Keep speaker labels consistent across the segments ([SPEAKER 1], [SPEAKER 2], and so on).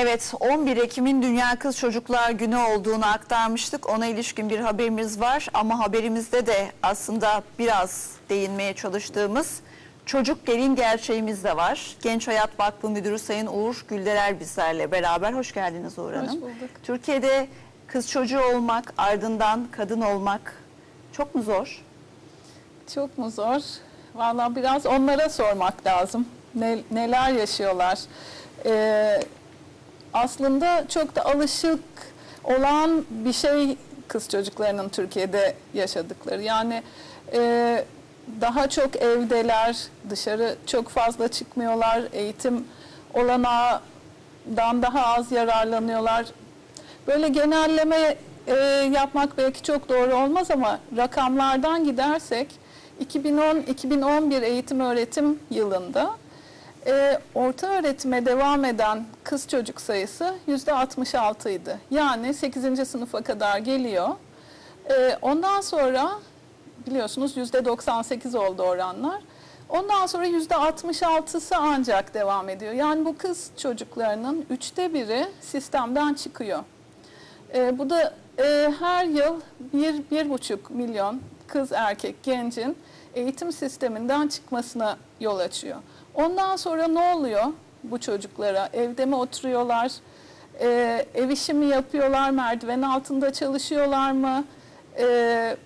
[SPEAKER 1] Evet 11 Ekim'in Dünya Kız Çocuklar Günü olduğunu aktarmıştık. Ona ilişkin bir haberimiz var ama haberimizde de aslında biraz değinmeye çalıştığımız çocuk gelin gerçeğimiz de var. Genç Hayat Vakfı Müdürü Sayın Uğur Gülderer bizlerle beraber. Hoş geldiniz Uğur Hanım.
[SPEAKER 2] bulduk.
[SPEAKER 1] Türkiye'de kız çocuğu olmak, ardından kadın olmak çok mu zor?
[SPEAKER 2] Çok mu zor? Vallahi biraz onlara sormak lazım. Ne- neler yaşıyorlar? Ee, aslında çok da alışık olan bir şey kız çocuklarının Türkiye'de yaşadıkları. Yani e, daha çok evdeler, dışarı çok fazla çıkmıyorlar, eğitim olanağından daha az yararlanıyorlar. Böyle genelleme e, yapmak belki çok doğru olmaz ama rakamlardan gidersek 2010-2011 eğitim öğretim yılında e, orta öğretime devam eden kız çocuk sayısı %66 idi. Yani 8. sınıfa kadar geliyor. E, ondan sonra biliyorsunuz %98 oldu oranlar. Ondan sonra %66'sı ancak devam ediyor. Yani bu kız çocuklarının üçte biri sistemden çıkıyor. E, bu da e, her yıl bir, bir buçuk milyon kız erkek gencin eğitim sisteminden çıkmasına yol açıyor. Ondan sonra ne oluyor bu çocuklara? Evde mi oturuyorlar? E, ev işi mi yapıyorlar? Merdiven altında çalışıyorlar mı? E,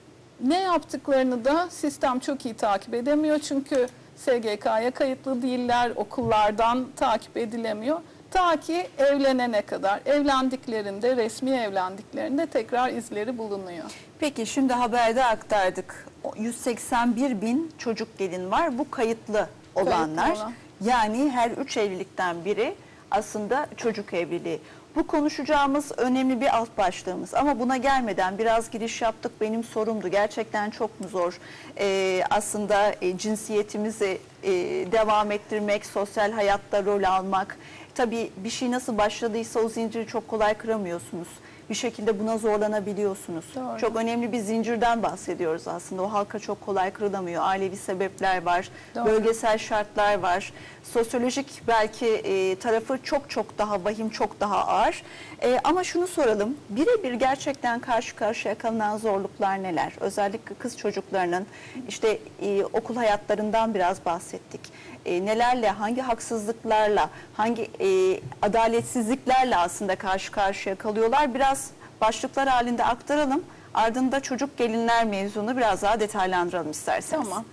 [SPEAKER 2] ne yaptıklarını da sistem çok iyi takip edemiyor. Çünkü SGK'ya kayıtlı değiller, okullardan takip edilemiyor. Ta ki evlenene kadar. Evlendiklerinde, resmi evlendiklerinde tekrar izleri bulunuyor.
[SPEAKER 1] Peki şimdi haberde aktardık. O 181 bin çocuk gelin var. Bu kayıtlı olanlar.
[SPEAKER 2] olan.
[SPEAKER 1] Yani her üç evlilikten biri aslında çocuk evliliği. Bu konuşacağımız önemli bir alt başlığımız ama buna gelmeden biraz giriş yaptık benim sorumdu. Gerçekten çok mu zor Ee, aslında e, cinsiyetimizi e, devam ettirmek, sosyal hayatta rol almak. Tabii bir şey nasıl başladıysa o zinciri çok kolay kıramıyorsunuz. Bir şekilde buna zorlanabiliyorsunuz.
[SPEAKER 2] Doğru.
[SPEAKER 1] Çok önemli bir zincirden bahsediyoruz aslında. O halka çok kolay kırılamıyor. Ailevi sebepler var,
[SPEAKER 2] Doğru.
[SPEAKER 1] bölgesel şartlar var. Sosyolojik belki e, tarafı çok çok daha vahim, çok daha ağır. E, ama şunu soralım, birebir gerçekten karşı karşıya kalınan zorluklar neler? Özellikle kız çocuklarının işte e, okul hayatlarından biraz bahsettik. E, nelerle, hangi haksızlıklarla, hangi e, adaletsizliklerle aslında karşı karşıya kalıyorlar? Biraz başlıklar halinde aktaralım. Ardında çocuk gelinler mevzunu biraz daha detaylandıralım isterseniz.
[SPEAKER 2] Tamam.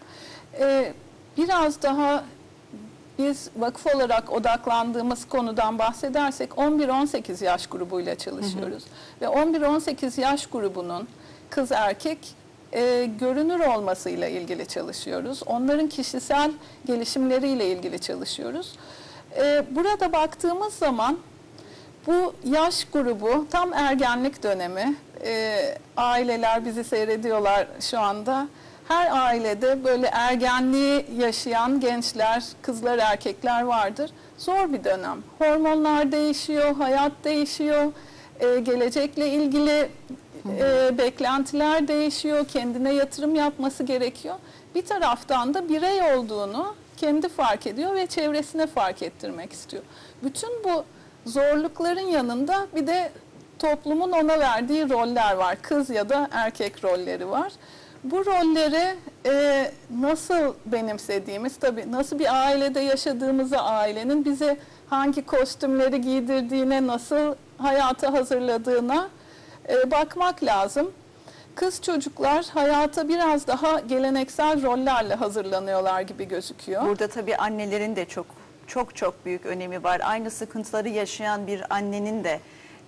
[SPEAKER 2] Ee, biraz daha biz vakıf olarak odaklandığımız konudan bahsedersek 11-18 yaş grubuyla çalışıyoruz. Ve 11-18 yaş grubunun kız erkek e, görünür olmasıyla ilgili çalışıyoruz. Onların kişisel gelişimleriyle ilgili çalışıyoruz. E, burada baktığımız zaman bu yaş grubu tam ergenlik dönemi. Ee, aileler bizi seyrediyorlar şu anda. Her ailede böyle ergenliği yaşayan gençler, kızlar, erkekler vardır. Zor bir dönem. Hormonlar değişiyor, hayat değişiyor, ee, gelecekle ilgili e, beklentiler değişiyor, kendine yatırım yapması gerekiyor. Bir taraftan da birey olduğunu kendi fark ediyor ve çevresine fark ettirmek istiyor. Bütün bu zorlukların yanında bir de toplumun ona verdiği roller var. Kız ya da erkek rolleri var. Bu rolleri e, nasıl benimsediğimiz, tabii nasıl bir ailede yaşadığımızı, ailenin bize hangi kostümleri giydirdiğine, nasıl hayata hazırladığına e, bakmak lazım. Kız çocuklar hayata biraz daha geleneksel rollerle hazırlanıyorlar gibi gözüküyor.
[SPEAKER 1] Burada tabii annelerin de çok çok çok büyük önemi var. Aynı sıkıntıları yaşayan bir annenin de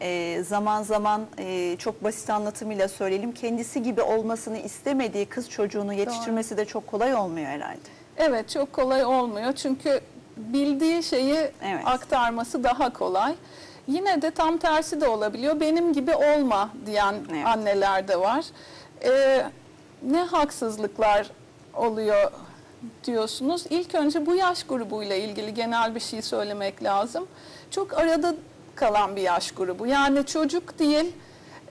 [SPEAKER 1] e, zaman zaman e, çok basit anlatımıyla söyleyelim kendisi gibi olmasını istemediği kız çocuğunu yetiştirmesi de çok kolay olmuyor herhalde.
[SPEAKER 2] Evet çok kolay olmuyor çünkü bildiği şeyi
[SPEAKER 1] Evet.
[SPEAKER 2] aktarması daha kolay. Yine de tam tersi de olabiliyor. Benim gibi olma diyen
[SPEAKER 1] Evet.
[SPEAKER 2] anneler de var. Ee, ne haksızlıklar oluyor diyorsunuz. İlk önce bu yaş grubuyla ilgili genel bir şey söylemek lazım. Çok arada kalan bir yaş grubu. Yani çocuk değil,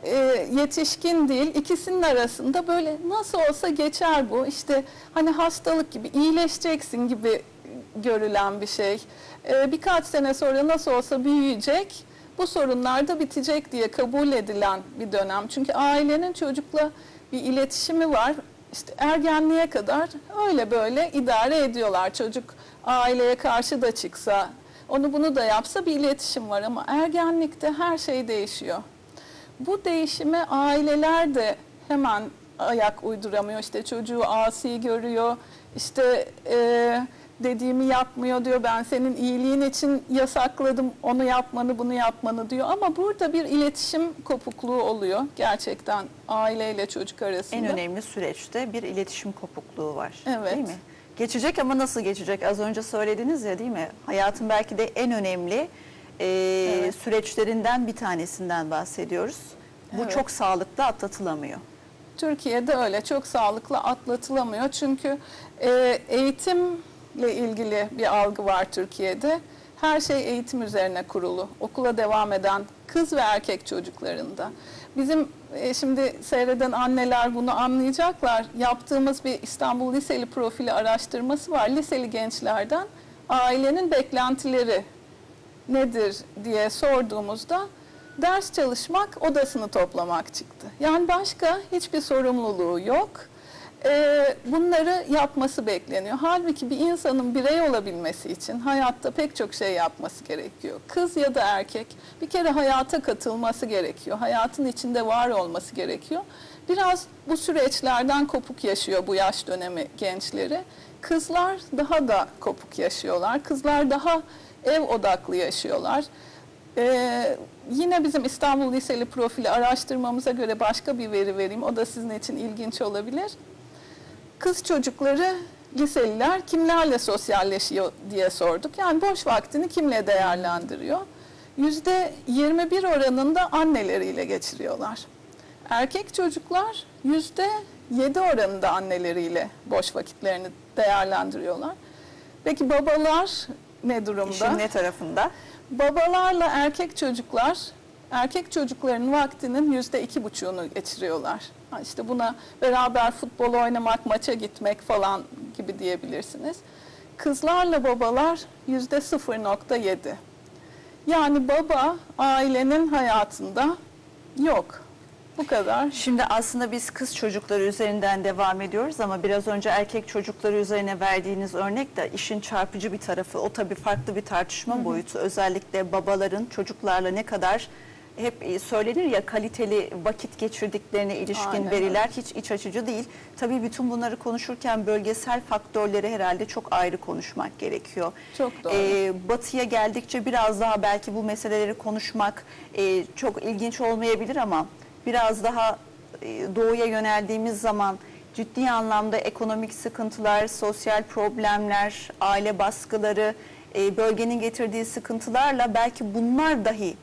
[SPEAKER 2] e, yetişkin değil ikisinin arasında böyle nasıl olsa geçer bu işte hani hastalık gibi iyileşeceksin gibi görülen bir şey. E, birkaç sene sonra nasıl olsa büyüyecek bu sorunlar da bitecek diye kabul edilen bir dönem. Çünkü ailenin çocukla bir iletişimi var. İşte ergenliğe kadar öyle böyle idare ediyorlar. Çocuk aileye karşı da çıksa, onu bunu da yapsa bir iletişim var ama ergenlikte her şey değişiyor. Bu değişime aileler de hemen ayak uyduramıyor. İşte çocuğu asi görüyor, işte e, dediğimi yapmıyor diyor. Ben senin iyiliğin için yasakladım onu yapmanı, bunu yapmanı diyor. Ama burada bir iletişim kopukluğu oluyor gerçekten aileyle çocuk arasında.
[SPEAKER 1] En önemli süreçte bir iletişim kopukluğu var.
[SPEAKER 2] Evet.
[SPEAKER 1] Değil mi? Geçecek ama nasıl geçecek? Az önce söylediniz ya değil mi? Hayatın belki de en önemli e,
[SPEAKER 2] Evet.
[SPEAKER 1] süreçlerinden bir tanesinden bahsediyoruz. Bu
[SPEAKER 2] Evet.
[SPEAKER 1] çok sağlıklı atlatılamıyor.
[SPEAKER 2] Türkiye'de öyle çok sağlıklı atlatılamıyor. Çünkü e, eğitimle ilgili bir algı var Türkiye'de. Her şey eğitim üzerine kurulu. Okula devam eden kız ve erkek çocuklarında. Bizim e, şimdi seyreden anneler bunu anlayacaklar. Yaptığımız bir İstanbul Liseli profili araştırması var. Liseli gençlerden ailenin beklentileri nedir diye sorduğumuzda ders çalışmak, odasını toplamak çıktı. Yani başka hiçbir sorumluluğu yok. Ee, bunları yapması bekleniyor. Halbuki bir insanın birey olabilmesi için hayatta pek çok şey yapması gerekiyor. Kız ya da erkek bir kere hayata katılması gerekiyor. Hayatın içinde var olması gerekiyor. Biraz bu süreçlerden kopuk yaşıyor bu yaş dönemi gençleri. Kızlar daha da kopuk yaşıyorlar. Kızlar daha ev odaklı yaşıyorlar. Ee, yine bizim İstanbul Liseli profili araştırmamıza göre başka bir veri vereyim. O da sizin için ilginç olabilir. Kız çocukları, liseliler kimlerle sosyalleşiyor diye sorduk. Yani boş vaktini kimle değerlendiriyor? Yüzde 21 oranında anneleriyle geçiriyorlar. Erkek çocuklar yüzde 7 oranında anneleriyle boş vakitlerini değerlendiriyorlar. Peki babalar ne durumda?
[SPEAKER 1] İşin ne tarafında?
[SPEAKER 2] Babalarla erkek çocuklar, erkek çocukların vaktinin yüzde iki buçuğunu geçiriyorlar. İşte buna beraber futbol oynamak, maça gitmek falan gibi diyebilirsiniz. Kızlarla babalar yüzde 0.7. Yani baba ailenin hayatında yok. Bu kadar.
[SPEAKER 1] Şimdi aslında biz kız çocukları üzerinden devam ediyoruz ama biraz önce erkek çocukları üzerine verdiğiniz örnek de işin çarpıcı bir tarafı. O tabii farklı bir tartışma boyutu. Özellikle babaların çocuklarla ne kadar hep e, söylenir ya kaliteli vakit geçirdiklerine ilişkin
[SPEAKER 2] Aynen
[SPEAKER 1] veriler hiç iç açıcı değil. Tabii bütün bunları konuşurken bölgesel faktörleri herhalde çok ayrı konuşmak gerekiyor.
[SPEAKER 2] Çok doğru.
[SPEAKER 1] Ee, batıya geldikçe biraz daha belki bu meseleleri konuşmak e, çok ilginç olmayabilir ama biraz daha e, doğuya yöneldiğimiz zaman ciddi anlamda ekonomik sıkıntılar, sosyal problemler, aile baskıları, e, bölgenin getirdiği sıkıntılarla belki bunlar dahi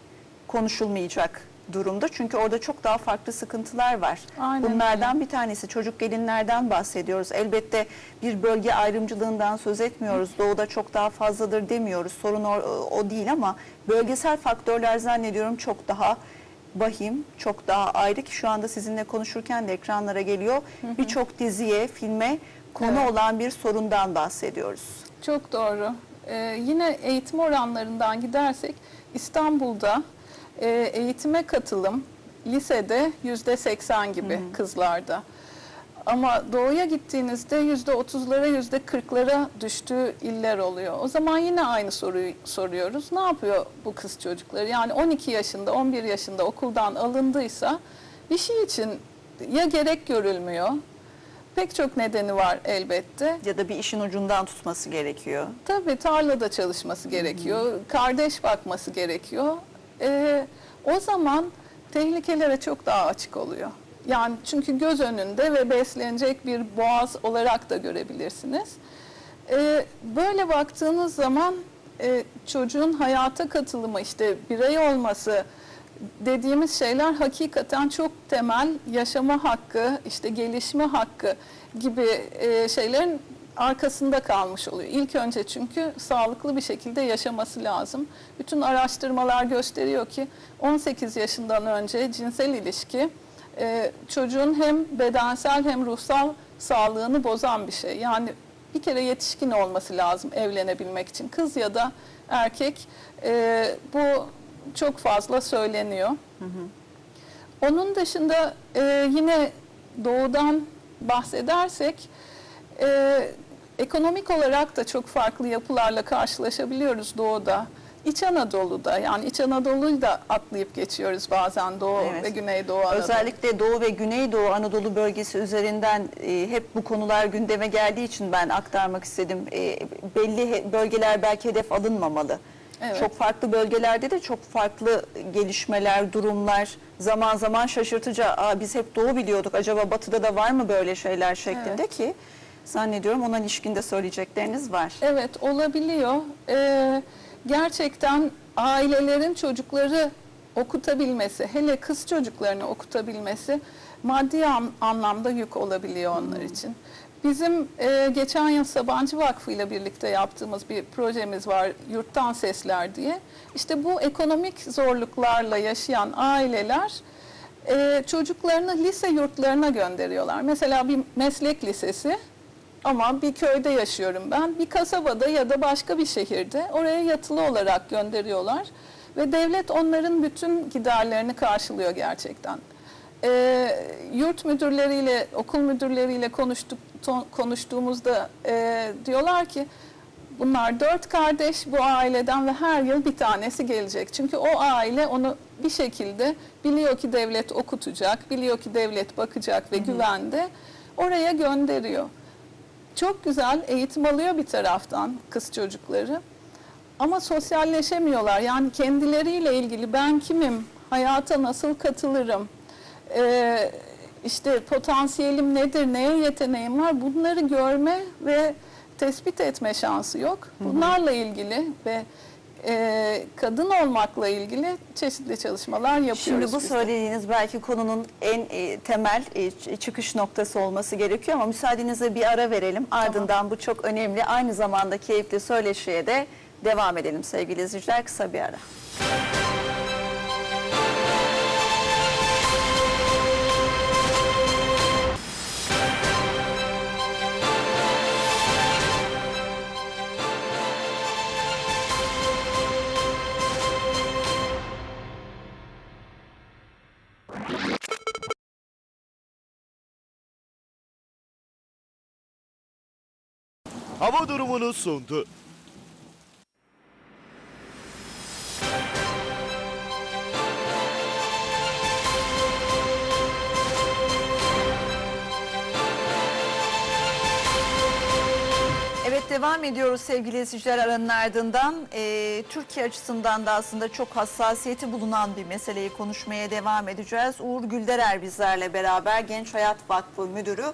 [SPEAKER 1] konuşulmayacak durumda. Çünkü orada çok daha farklı sıkıntılar var.
[SPEAKER 2] Aynen
[SPEAKER 1] Bunlardan bir tanesi çocuk gelinlerden bahsediyoruz. Elbette bir bölge ayrımcılığından söz etmiyoruz. Doğuda çok daha fazladır demiyoruz. Sorun o, o değil ama bölgesel faktörler zannediyorum çok daha vahim, çok daha ayrı ki şu anda sizinle konuşurken de ekranlara geliyor. Birçok diziye, filme konu
[SPEAKER 2] Evet.
[SPEAKER 1] olan bir sorundan bahsediyoruz.
[SPEAKER 2] Çok doğru. Ee, yine eğitim oranlarından gidersek İstanbul'da e, eğitime katılım lisede yüzde 80 gibi kızlarda. Ama doğuya gittiğinizde yüzde 30'lara yüzde 40'lara düştüğü iller oluyor. O zaman yine aynı soruyu soruyoruz. Ne yapıyor bu kız çocukları? Yani 12 yaşında, 11 yaşında okuldan alındıysa bir şey için ya gerek görülmüyor. Pek çok nedeni var elbette.
[SPEAKER 1] Ya da bir işin ucundan tutması gerekiyor.
[SPEAKER 2] Tabii tarlada çalışması gerekiyor, kardeş bakması gerekiyor. Ee, o zaman tehlikelere çok daha açık oluyor. Yani çünkü göz önünde ve beslenecek bir boğaz olarak da görebilirsiniz. Ee, böyle baktığınız zaman e, çocuğun hayata katılımı, işte birey olması dediğimiz şeyler hakikaten çok temel yaşama hakkı, işte gelişme hakkı gibi e, şeylerin arkasında kalmış oluyor. İlk önce çünkü sağlıklı bir şekilde yaşaması lazım. Bütün araştırmalar gösteriyor ki 18 yaşından önce cinsel ilişki e, çocuğun hem bedensel hem ruhsal sağlığını bozan bir şey. Yani bir kere yetişkin olması lazım evlenebilmek için. Kız ya da erkek e, bu çok fazla söyleniyor. Onun dışında e, yine doğudan bahsedersek e, ekonomik olarak da çok farklı yapılarla karşılaşabiliyoruz doğuda. İç Anadolu'da yani İç Anadolu'yu da atlayıp geçiyoruz bazen Doğu
[SPEAKER 1] Evet.
[SPEAKER 2] ve Güneydoğu Anadolu.
[SPEAKER 1] Özellikle Doğu ve Güneydoğu Anadolu bölgesi üzerinden e, hep bu konular gündeme geldiği için ben aktarmak istedim. E, belli bölgeler belki hedef alınmamalı.
[SPEAKER 2] Evet.
[SPEAKER 1] Çok farklı bölgelerde de çok farklı gelişmeler, durumlar zaman zaman şaşırtıcı. Aa, biz hep Doğu biliyorduk. Acaba Batı'da da var mı böyle şeyler şeklinde ki zannediyorum ona ilişkin de söyleyecekleriniz var.
[SPEAKER 2] Evet olabiliyor. Ee, gerçekten ailelerin çocukları okutabilmesi, hele kız çocuklarını okutabilmesi maddi an- anlamda yük olabiliyor onlar için. Bizim e, geçen yıl Sabancı Vakfı ile birlikte yaptığımız bir projemiz var, Yurttan Sesler diye. İşte bu ekonomik zorluklarla yaşayan aileler e, çocuklarını lise yurtlarına gönderiyorlar. Mesela bir meslek lisesi ama bir köyde yaşıyorum ben. Bir kasabada ya da başka bir şehirde oraya yatılı olarak gönderiyorlar. Ve devlet onların bütün giderlerini karşılıyor gerçekten. Ee, yurt müdürleriyle, okul müdürleriyle konuştuk, to- konuştuğumuzda e, diyorlar ki bunlar dört kardeş bu aileden ve her yıl bir tanesi gelecek. Çünkü o aile onu bir şekilde biliyor ki devlet okutacak, biliyor ki devlet bakacak ve güvende oraya gönderiyor. Çok güzel eğitim alıyor bir taraftan kız çocukları. Ama sosyalleşemiyorlar. Yani kendileriyle ilgili ben kimim, hayata nasıl katılırım, ee, işte potansiyelim nedir, neye yeteneğim var bunları görme ve tespit etme şansı yok. Bunlarla ilgili ve e, kadın olmakla ilgili çeşitli çalışmalar yapıyoruz.
[SPEAKER 1] Şimdi bu
[SPEAKER 2] biz de.
[SPEAKER 1] söylediğiniz belki konunun en e, temel e, çıkış noktası olması gerekiyor ama müsaadenizle bir ara verelim. Ardından bu çok önemli aynı zamanda keyifli söyleşiye de devam edelim sevgili izleyiciler kısa bir ara.
[SPEAKER 3] Hava durumunu sundu.
[SPEAKER 1] Evet devam ediyoruz sevgili izleyiciler aranın ardından. Ee, Türkiye açısından da aslında çok hassasiyeti bulunan bir meseleyi konuşmaya devam edeceğiz. Uğur Gülderer bizlerle beraber Genç Hayat Vakfı Müdürü.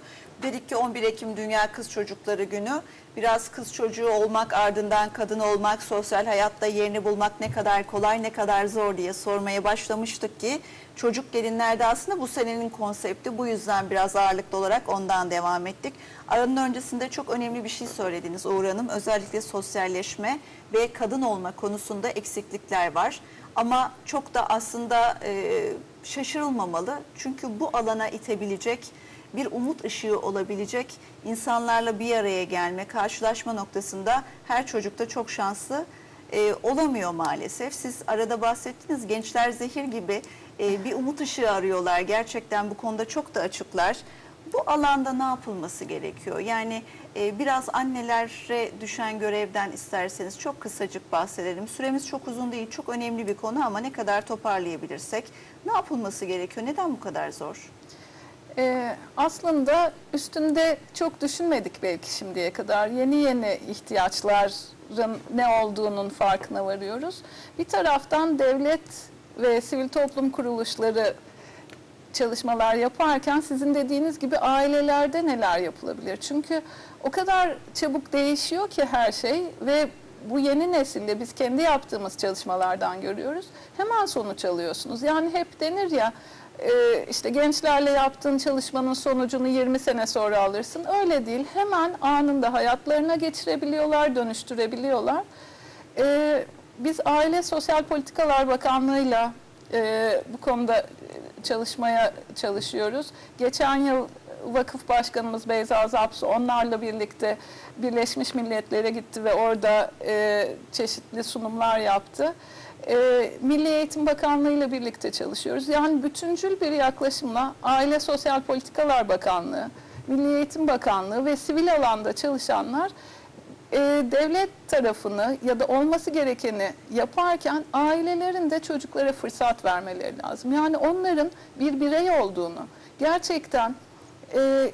[SPEAKER 1] Dedik ki 11 Ekim Dünya Kız Çocukları Günü. Biraz kız çocuğu olmak ardından kadın olmak, sosyal hayatta yerini bulmak ne kadar kolay ne kadar zor diye sormaya başlamıştık ki çocuk gelinlerde aslında bu senenin konsepti. Bu yüzden biraz ağırlıklı olarak ondan devam ettik. Aranın öncesinde çok önemli bir şey söylediniz Uğur Hanım. Özellikle sosyalleşme ve kadın olma konusunda eksiklikler var. Ama çok da aslında e, şaşırılmamalı. Çünkü bu alana itebilecek bir umut ışığı olabilecek insanlarla bir araya gelme, karşılaşma noktasında her çocukta çok şanslı e, olamıyor maalesef. Siz arada bahsettiniz gençler zehir gibi e, bir umut ışığı arıyorlar. Gerçekten bu konuda çok da açıklar. Bu alanda ne yapılması gerekiyor? Yani e, biraz annelere düşen görevden isterseniz çok kısacık bahsedelim. Süremiz çok uzun değil, çok önemli bir konu ama ne kadar toparlayabilirsek ne yapılması gerekiyor? Neden bu kadar zor?
[SPEAKER 2] Ee, aslında üstünde çok düşünmedik belki şimdiye kadar. Yeni yeni ihtiyaçların ne olduğunun farkına varıyoruz. Bir taraftan devlet ve sivil toplum kuruluşları çalışmalar yaparken sizin dediğiniz gibi ailelerde neler yapılabilir? Çünkü o kadar çabuk değişiyor ki her şey ve bu yeni nesilde biz kendi yaptığımız çalışmalardan görüyoruz. Hemen sonuç alıyorsunuz. Yani hep denir ya e, işte gençlerle yaptığın çalışmanın sonucunu 20 sene sonra alırsın. Öyle değil. Hemen anında hayatlarına geçirebiliyorlar, dönüştürebiliyorlar. E, biz Aile Sosyal Politikalar Bakanlığı'yla e, bu konuda e, çalışmaya çalışıyoruz. Geçen yıl vakıf başkanımız Beyza Zapsu onlarla birlikte Birleşmiş Milletler'e gitti ve orada e, çeşitli sunumlar yaptı. E, Milli Eğitim Bakanlığı ile birlikte çalışıyoruz. Yani bütüncül bir yaklaşımla Aile Sosyal Politikalar Bakanlığı, Milli Eğitim Bakanlığı ve sivil alanda çalışanlar e, devlet tarafını ya da olması gerekeni yaparken ailelerin de çocuklara fırsat vermeleri lazım. Yani onların bir birey olduğunu, gerçekten e,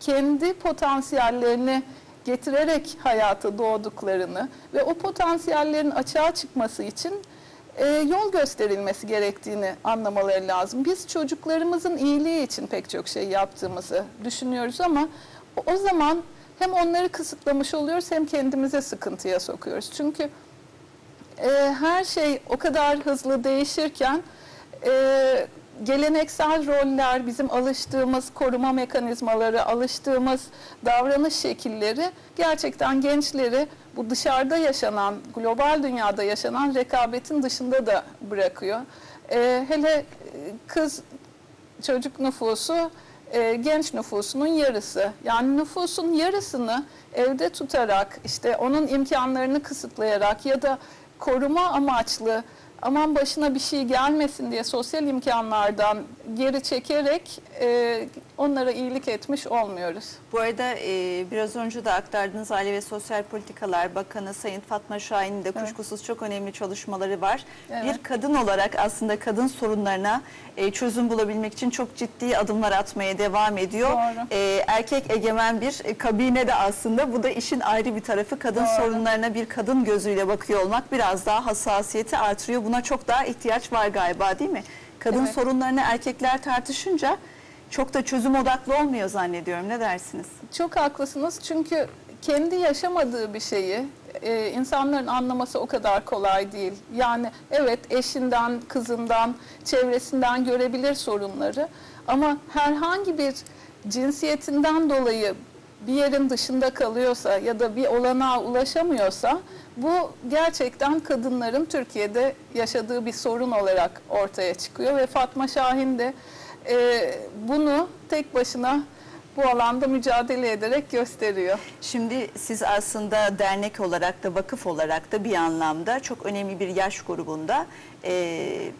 [SPEAKER 2] kendi potansiyellerini getirerek hayata doğduklarını ve o potansiyellerin açığa çıkması için e, yol gösterilmesi gerektiğini anlamaları lazım. Biz çocuklarımızın iyiliği için pek çok şey yaptığımızı düşünüyoruz ama o- zaman hem onları kısıtlamış oluyoruz hem kendimize sıkıntıya sokuyoruz. Çünkü e, her şey o kadar hızlı değişirken e, geleneksel roller, bizim alıştığımız koruma mekanizmaları, alıştığımız davranış şekilleri gerçekten gençleri bu dışarıda yaşanan, global dünyada yaşanan rekabetin dışında da bırakıyor. E, hele kız çocuk nüfusu e, genç nüfusunun yarısı. Yani nüfusun yarısını evde tutarak, işte onun imkanlarını kısıtlayarak ya da koruma amaçlı aman başına bir şey gelmesin diye sosyal imkanlardan geri çekerek e, onlara iyilik etmiş olmuyoruz.
[SPEAKER 1] Bu arada e, biraz önce de aktardığınız Aile ve Sosyal Politikalar Bakanı Sayın Fatma Şahin'in de kuşkusuz çok önemli çalışmaları var.
[SPEAKER 2] Evet.
[SPEAKER 1] Bir kadın olarak aslında kadın sorunlarına e, çözüm bulabilmek için çok ciddi adımlar atmaya devam ediyor.
[SPEAKER 2] Doğru.
[SPEAKER 1] E, erkek egemen bir e, kabine de aslında bu da işin ayrı bir tarafı. Kadın
[SPEAKER 2] Doğru.
[SPEAKER 1] sorunlarına bir kadın gözüyle bakıyor olmak biraz daha hassasiyeti artırıyor. Buna çok daha ihtiyaç var galiba değil mi? Kadın
[SPEAKER 2] Evet.
[SPEAKER 1] sorunlarını erkekler tartışınca çok da çözüm odaklı olmuyor zannediyorum. Ne dersiniz?
[SPEAKER 2] Çok haklısınız çünkü kendi yaşamadığı bir şeyi e, insanların anlaması o kadar kolay değil. Yani evet eşinden, kızından, çevresinden görebilir sorunları ama herhangi bir cinsiyetinden dolayı bir yerin dışında kalıyorsa ya da bir olanağa ulaşamıyorsa bu gerçekten kadınların Türkiye'de yaşadığı bir sorun olarak ortaya çıkıyor ve Fatma Şahin de e, bunu tek başına bu alanda mücadele ederek gösteriyor.
[SPEAKER 1] Şimdi siz aslında dernek olarak da vakıf olarak da bir anlamda çok önemli bir yaş grubunda e,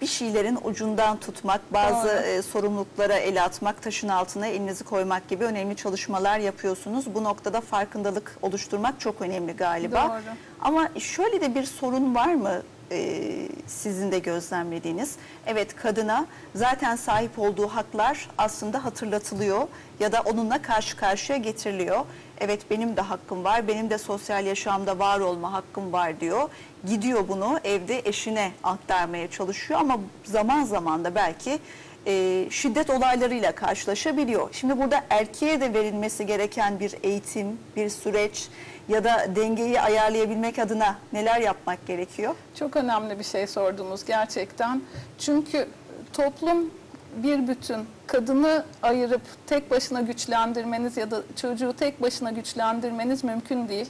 [SPEAKER 1] bir şeylerin ucundan tutmak, bazı e, sorumluluklara el atmak, taşın altına elinizi koymak gibi önemli çalışmalar yapıyorsunuz. Bu noktada farkındalık oluşturmak çok önemli galiba.
[SPEAKER 2] Doğru.
[SPEAKER 1] Ama şöyle de bir sorun var mı e, sizin de gözlemlediğiniz? Evet kadına zaten sahip olduğu haklar aslında hatırlatılıyor ya da onunla karşı karşıya getiriliyor. Evet benim de hakkım var, benim de sosyal yaşamda var olma hakkım var diyor. Gidiyor bunu evde eşine aktarmaya çalışıyor ama zaman zaman da belki e, şiddet olaylarıyla karşılaşabiliyor. Şimdi burada erkeğe de verilmesi gereken bir eğitim, bir süreç ya da dengeyi ayarlayabilmek adına neler yapmak gerekiyor?
[SPEAKER 2] Çok önemli bir şey sordunuz gerçekten. Çünkü toplum bir bütün. Kadını ayırıp tek başına güçlendirmeniz ya da çocuğu tek başına güçlendirmeniz mümkün değil.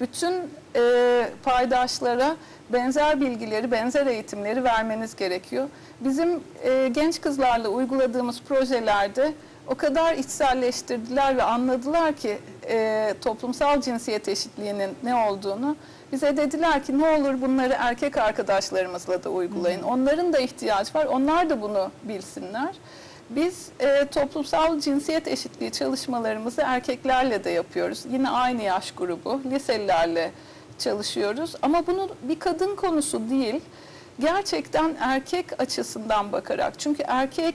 [SPEAKER 2] Bütün e, paydaşlara benzer bilgileri, benzer eğitimleri vermeniz gerekiyor. Bizim e, genç kızlarla uyguladığımız projelerde o kadar içselleştirdiler ve anladılar ki e, toplumsal cinsiyet eşitliğinin ne olduğunu. Bize dediler ki ne olur bunları erkek arkadaşlarımızla da uygulayın. Onların da ihtiyacı var. Onlar da bunu bilsinler. Biz e, toplumsal cinsiyet eşitliği çalışmalarımızı erkeklerle de yapıyoruz. Yine aynı yaş grubu, liselilerle çalışıyoruz. Ama bunu bir kadın konusu değil, gerçekten erkek açısından bakarak. Çünkü erkek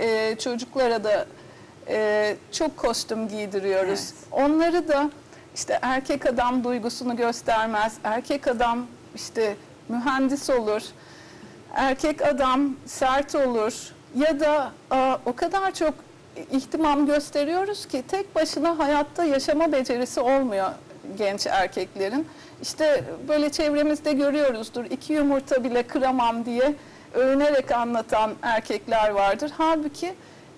[SPEAKER 2] e, çocuklara da e, çok kostüm giydiriyoruz.
[SPEAKER 1] Evet.
[SPEAKER 2] Onları da işte erkek adam duygusunu göstermez. Erkek adam işte mühendis olur. Erkek adam sert olur. Ya da aa, o kadar çok ihtimam gösteriyoruz ki tek başına hayatta yaşama becerisi olmuyor genç erkeklerin. İşte böyle çevremizde görüyoruzdur. İki yumurta bile kıramam diye övünerek anlatan erkekler vardır. Halbuki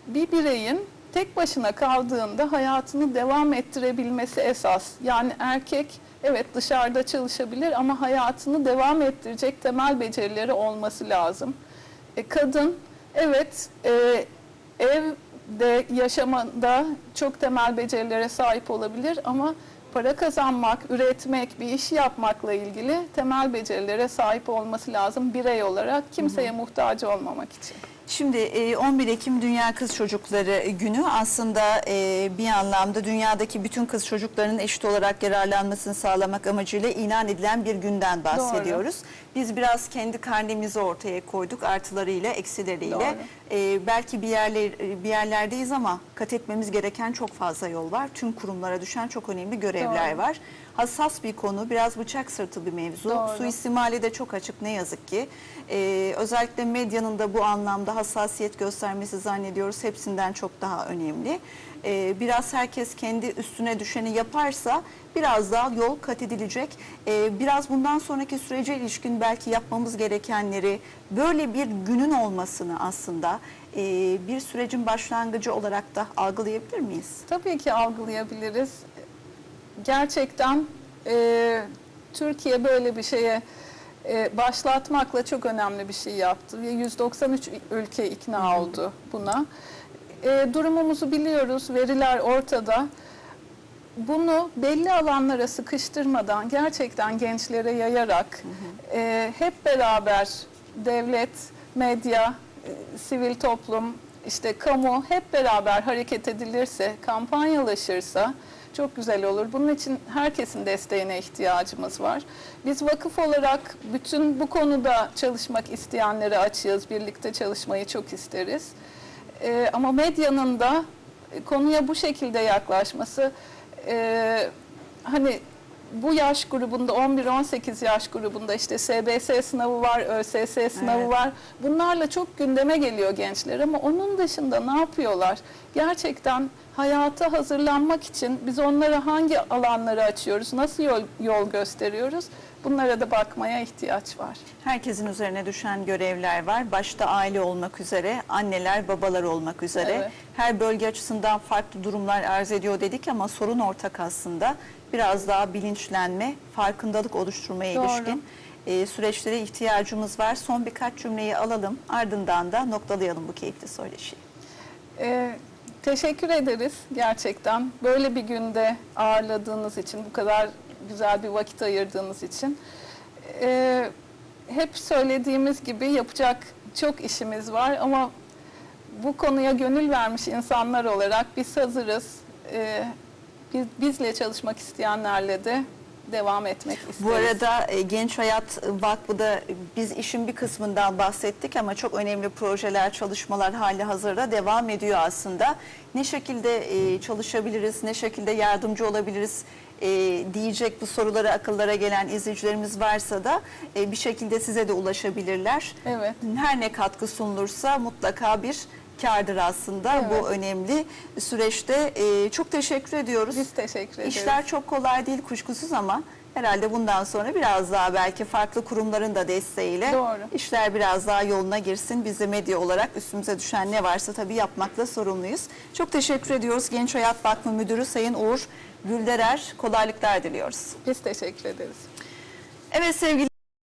[SPEAKER 2] bir bireyin tek başına kaldığında hayatını devam ettirebilmesi esas. Yani erkek evet dışarıda çalışabilir ama hayatını devam ettirecek temel becerileri olması lazım. E, kadın evet e, evde yaşamada çok temel becerilere sahip olabilir ama para kazanmak, üretmek, bir iş yapmakla ilgili temel becerilere sahip olması lazım birey olarak kimseye muhtaç olmamak için.
[SPEAKER 1] Şimdi e, 11 Ekim Dünya Kız Çocukları Günü aslında e, bir anlamda dünyadaki bütün kız çocuklarının eşit olarak yararlanmasını sağlamak amacıyla ilan edilen bir günden bahsediyoruz. Biz biraz kendi karnemizi ortaya koyduk artılarıyla, eksileriyle.
[SPEAKER 2] Doğru.
[SPEAKER 1] E, belki bir yerler bir yerlerdeyiz ama kat etmemiz gereken çok fazla yol var. Tüm kurumlara düşen çok önemli görevler
[SPEAKER 2] Doğru.
[SPEAKER 1] var. Hassas bir konu, biraz bıçak sırtı bir mevzu.
[SPEAKER 2] Doğru.
[SPEAKER 1] Suistimali de çok açık ne yazık ki. Ee, özellikle medyanın da bu anlamda hassasiyet göstermesi zannediyoruz hepsinden çok daha önemli. Ee, biraz herkes kendi üstüne düşeni yaparsa biraz daha yol kat edilecek. Ee, biraz bundan sonraki sürece ilişkin belki yapmamız gerekenleri böyle bir günün olmasını aslında e, bir sürecin başlangıcı olarak da algılayabilir miyiz?
[SPEAKER 2] Tabii ki algılayabiliriz. Gerçekten e, Türkiye böyle bir şeye e, başlatmakla çok önemli bir şey yaptı. Ve 193 ülke ikna oldu buna. E, durumumuzu biliyoruz, veriler ortada. Bunu belli alanlara sıkıştırmadan gerçekten gençlere yayarak e, hep beraber devlet, medya, e, sivil toplum, işte kamu hep beraber hareket edilirse, kampanyalaşırsa çok güzel olur. Bunun için herkesin desteğine ihtiyacımız var. Biz vakıf olarak bütün bu konuda çalışmak isteyenlere açığız. Birlikte çalışmayı çok isteriz. Ee, ama medyanın da e, konuya bu şekilde yaklaşması e, hani bu yaş grubunda 11-18 yaş grubunda işte SBS sınavı var, ÖSS sınavı
[SPEAKER 1] Evet.
[SPEAKER 2] var. Bunlarla çok gündeme geliyor gençler ama onun dışında ne yapıyorlar? Gerçekten hayata hazırlanmak için biz onlara hangi alanları açıyoruz, nasıl yol, yol gösteriyoruz? Bunlara da bakmaya ihtiyaç var.
[SPEAKER 1] Herkesin üzerine düşen görevler var. Başta aile olmak üzere, anneler, babalar olmak üzere.
[SPEAKER 2] Evet.
[SPEAKER 1] Her bölge açısından farklı durumlar arz ediyor dedik ama sorun ortak aslında. Biraz daha bilinçlenme, farkındalık oluşturmaya
[SPEAKER 2] Doğru.
[SPEAKER 1] ilişkin e, süreçlere ihtiyacımız var. Son birkaç cümleyi alalım. Ardından da noktalayalım bu keyifli söyleşiyi.
[SPEAKER 2] Ee, teşekkür ederiz gerçekten. Böyle bir günde ağırladığınız için, bu kadar güzel bir vakit ayırdığınız için. Ee, hep söylediğimiz gibi yapacak çok işimiz var ama bu konuya gönül vermiş insanlar olarak biz hazırız. Ee, biz, bizle çalışmak isteyenlerle de devam etmek isteriz.
[SPEAKER 1] Bu arada e, Genç Hayat Vakfı'da biz işin bir kısmından bahsettik ama çok önemli projeler, çalışmalar hali hazırda devam ediyor aslında. Ne şekilde e, çalışabiliriz, ne şekilde yardımcı olabiliriz e, diyecek bu sorulara akıllara gelen izleyicilerimiz varsa da e, bir şekilde size de ulaşabilirler.
[SPEAKER 2] Evet.
[SPEAKER 1] Her ne katkı sunulursa mutlaka bir kardır aslında
[SPEAKER 2] Evet.
[SPEAKER 1] bu önemli süreçte. E, çok teşekkür ediyoruz.
[SPEAKER 2] Biz teşekkür ederiz.
[SPEAKER 1] İşler çok kolay değil kuşkusuz ama herhalde bundan sonra biraz daha belki farklı kurumların da desteğiyle
[SPEAKER 2] Doğru.
[SPEAKER 1] işler biraz daha yoluna girsin. Biz de medya olarak üstümüze düşen ne varsa tabii yapmakla sorumluyuz. Çok teşekkür ediyoruz Genç Hayat Vakfı Müdürü Sayın Uğur Gülderer. Kolaylıklar diliyoruz.
[SPEAKER 2] Biz teşekkür ederiz.
[SPEAKER 1] Evet sevgili